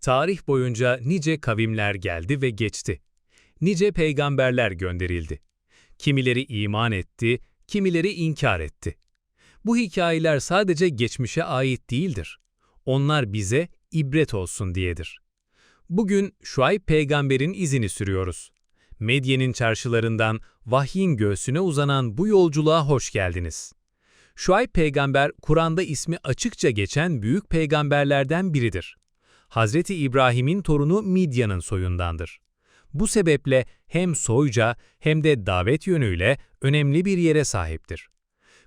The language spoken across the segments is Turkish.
Tarih boyunca nice kavimler geldi ve geçti. Nice peygamberler gönderildi. Kimileri iman etti, kimileri inkar etti. Bu hikayeler sadece geçmişe ait değildir. Onlar bize ibret olsun diyedir. Bugün Şuayb peygamberin izini sürüyoruz. Medye'nin çarşılarından vahyin göğsüne uzanan bu yolculuğa hoş geldiniz. Şuayb peygamber, Kur'an'da ismi açıkça geçen büyük peygamberlerden biridir. Hazreti İbrahim'in torunu Midya'nın soyundandır. Bu sebeple hem soyca hem de davet yönüyle önemli bir yere sahiptir.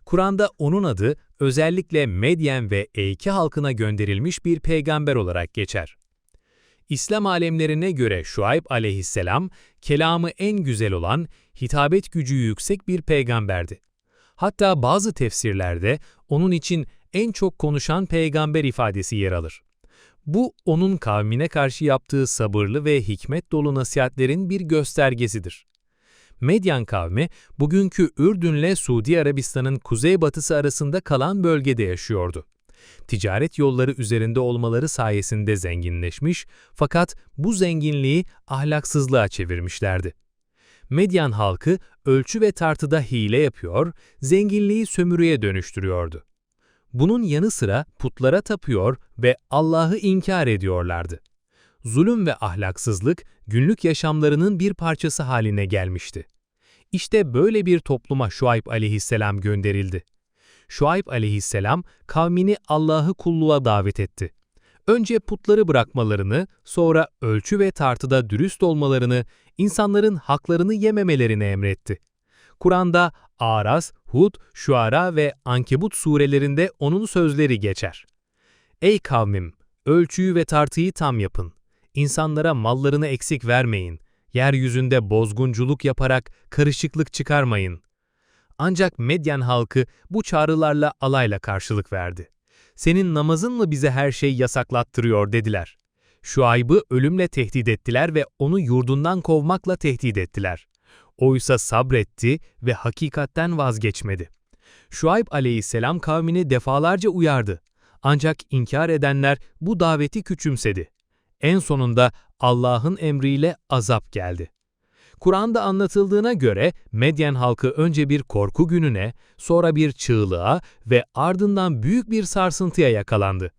Kur'an'da onun adı özellikle Medyen ve Eyke halkına gönderilmiş bir peygamber olarak geçer. İslam alemlerine göre Şuayb aleyhisselam, kelamı en güzel olan, hitabet gücü yüksek bir peygamberdi. Hatta bazı tefsirlerde onun için en çok konuşan peygamber ifadesi yer alır. Bu, onun kavmine karşı yaptığı sabırlı ve hikmet dolu nasihatlerin bir göstergesidir. Medyan kavmi, bugünkü Ürdün'le Suudi Arabistan'ın kuzeybatısı arasında kalan bölgede yaşıyordu. Ticaret yolları üzerinde olmaları sayesinde zenginleşmiş fakat bu zenginliği ahlaksızlığa çevirmişlerdi. Medyan halkı ölçü ve tartıda hile yapıyor, zenginliği sömürüye dönüştürüyordu. Bunun yanı sıra putlara tapıyor ve Allah'ı inkar ediyorlardı. Zulüm ve ahlaksızlık günlük yaşamlarının bir parçası haline gelmişti. İşte böyle bir topluma Şuayb aleyhisselam gönderildi. Şuayb aleyhisselam kavmini Allah'ı kulluğa davet etti. Önce putları bırakmalarını, sonra ölçü ve tartıda dürüst olmalarını, insanların haklarını yememelerini emretti. Kur'an'da Aras, Hud, Şuara ve Ankebut surelerinde onun sözleri geçer. Ey kavmim! Ölçüyü ve tartıyı tam yapın. İnsanlara mallarını eksik vermeyin. Yeryüzünde bozgunculuk yaparak karışıklık çıkarmayın. Ancak Medyen halkı bu çağrılarla alayla karşılık verdi. Senin namazın mı bize her şey yasaklattırıyor dediler. Şuayb'ı ölümle tehdit ettiler ve onu yurdundan kovmakla tehdit ettiler. Oysa sabretti ve hakikatten vazgeçmedi. Şuayb aleyhisselam kavmini defalarca uyardı. Ancak inkar edenler bu daveti küçümsedi. En sonunda Allah'ın emriyle azap geldi. Kur'an'da anlatıldığına göre Medyen halkı önce bir korku gününe, sonra bir çığlığa ve ardından büyük bir sarsıntıya yakalandı.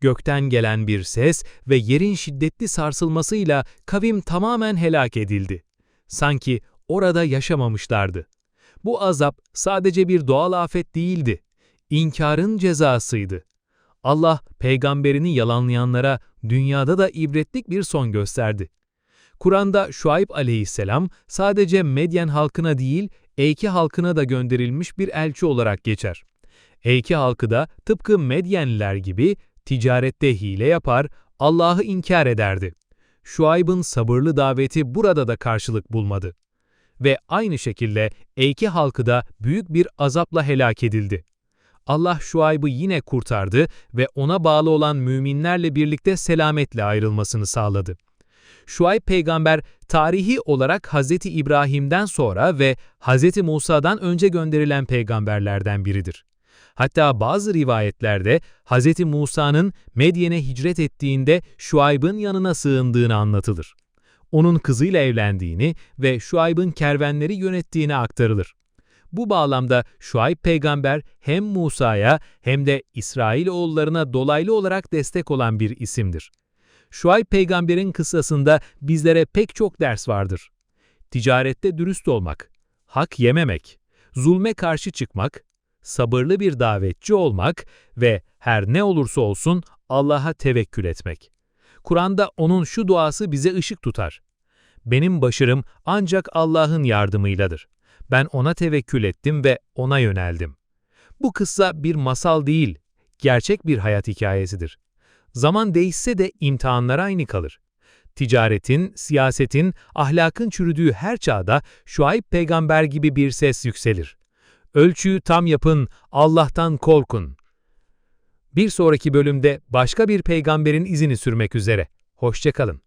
Gökten gelen bir ses ve yerin şiddetli sarsılmasıyla kavim tamamen helak edildi. Sanki orada yaşamamışlardı. Bu azap sadece bir doğal afet değildi. İnkarın cezasıydı. Allah peygamberini yalanlayanlara dünyada da ibretlik bir son gösterdi. Kur'an'da Şuayb aleyhisselam sadece Medyen halkına değil, Eyke halkına da gönderilmiş bir elçi olarak geçer. Eyke halkı da tıpkı Medyenliler gibi ticarette hile yapar, Allah'ı inkar ederdi. Şuayb'ın sabırlı daveti burada da karşılık bulmadı. Ve aynı şekilde Eyke halkı da büyük bir azapla helak edildi. Allah Şuayb'ı yine kurtardı ve ona bağlı olan müminlerle birlikte selametle ayrılmasını sağladı. Şuayb peygamber tarihi olarak Hz. İbrahim'den sonra ve Hz. Musa'dan önce gönderilen peygamberlerden biridir. Hatta bazı rivayetlerde Hz. Musa'nın Medyen'e hicret ettiğinde Şuayb'ın yanına sığındığını anlatılır. Onun kızıyla evlendiğini ve Şuayb'ın kervenleri yönettiğini aktarılır. Bu bağlamda Şuayb peygamber hem Musa'ya hem de İsrail oğullarına dolaylı olarak destek olan bir isimdir. Şuayb peygamberin kıssasında bizlere pek çok ders vardır. Ticarette dürüst olmak, hak yememek, zulme karşı çıkmak, sabırlı bir davetçi olmak ve her ne olursa olsun Allah'a tevekkül etmek. Kur'an'da onun şu duası bize ışık tutar. Benim başarım ancak Allah'ın yardımıyladır. Ben ona tevekkül ettim ve ona yöneldim. Bu kıssa bir masal değil, gerçek bir hayat hikayesidir. Zaman değişse de imtihanlar aynı kalır. Ticaretin, siyasetin, ahlakın çürüdüğü her çağda Şuayb peygamber gibi bir ses yükselir. Ölçüyü tam yapın, Allah'tan korkun. Bir sonraki bölümde başka bir peygamberin izini sürmek üzere. Hoşçakalın.